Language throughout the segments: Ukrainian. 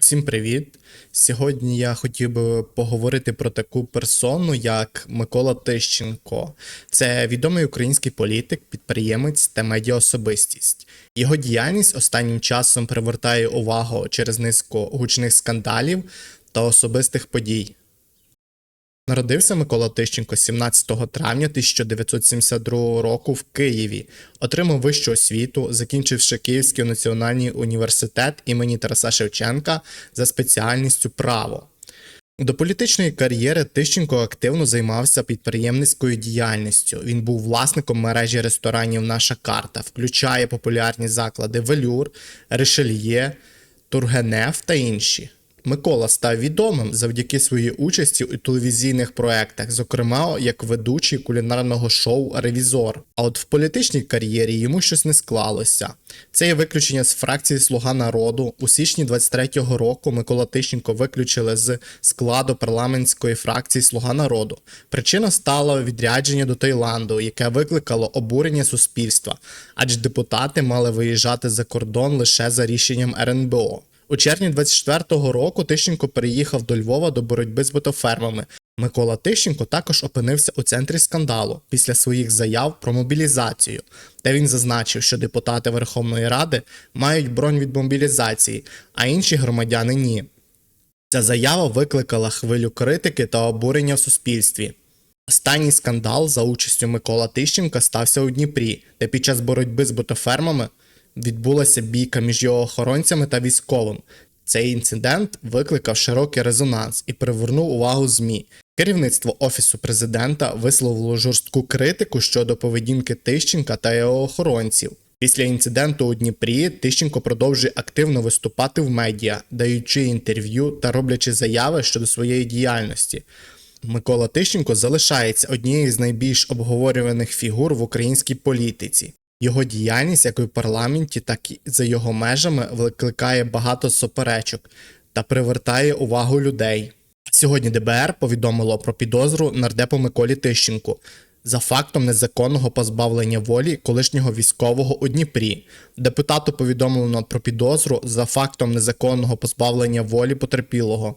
Всім привіт! Сьогодні я хотів би поговорити про таку персону, як Микола Тищенко. Це відомий український політик, підприємець та медіаособистість. Його діяльність останнім часом привертає увагу через низку гучних скандалів та особистих подій. Народився Микола Тищенко 17 травня 1972 року в Києві. Отримав вищу освіту, закінчивши Київський національний університет імені Тараса Шевченка за спеціальністю право. До політичної кар'єри Тищенко активно займався підприємницькою діяльністю. Він був власником мережі ресторанів Наша карта, включає популярні заклади Велюр, Ришельє, Тургенев та інші. Микола став відомим завдяки своїй участі у телевізійних проектах, зокрема як ведучий кулінарного шоу Ревізор. А от в політичній кар'єрі йому щось не склалося. Це є виключення з фракції Слуга народу. У січні 23-го року Микола Тищенко виключили з складу парламентської фракції Слуга народу. Причина стала відрядження до Таїланду, яке викликало обурення суспільства, адже депутати мали виїжджати за кордон лише за рішенням РНБО. У червні 24-го року Тищенко переїхав до Львова до боротьби з ботофермами. Микола Тищенко також опинився у центрі скандалу після своїх заяв про мобілізацію, де він зазначив, що депутати Верховної Ради мають бронь від мобілізації, а інші громадяни ні. Ця заява викликала хвилю критики та обурення в суспільстві. Останній скандал за участю Микола Тищенка стався у Дніпрі, де під час боротьби з ботофермами відбулася бійка між його охоронцями та військовим. Цей інцидент викликав широкий резонанс і привернув увагу ЗМІ. Керівництво Офісу президента висловило жорстку критику щодо поведінки Тищенка та його охоронців. Після інциденту у Дніпрі Тищенко продовжує активно виступати в медіа, даючи інтерв'ю та роблячи заяви щодо своєї діяльності. Микола Тищенко залишається однією з найбільш обговорюваних фігур в українській політиці. Його діяльність як в парламенті, так і за його межами викликає багато суперечок та привертає увагу людей. Сьогодні ДБР повідомило про підозру нардепу Миколі Тищенку за фактом незаконного позбавлення волі колишнього військового у Дніпрі. Депутату повідомлено про підозру за фактом незаконного позбавлення волі потерпілого.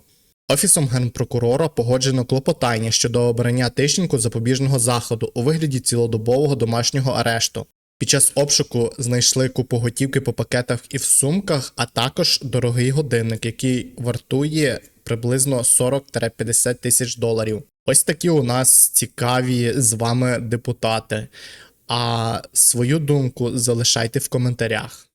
Офісом генпрокурора погоджено клопотання щодо обрання Тищенку запобіжного заходу у вигляді цілодобового домашнього арешту. Під час обшуку знайшли купу готівки по пакетах і в сумках, а також дорогий годинник, який вартує приблизно 40-50 тисяч доларів. Ось такі у нас цікаві з вами депутати. А свою думку залишайте в коментарях.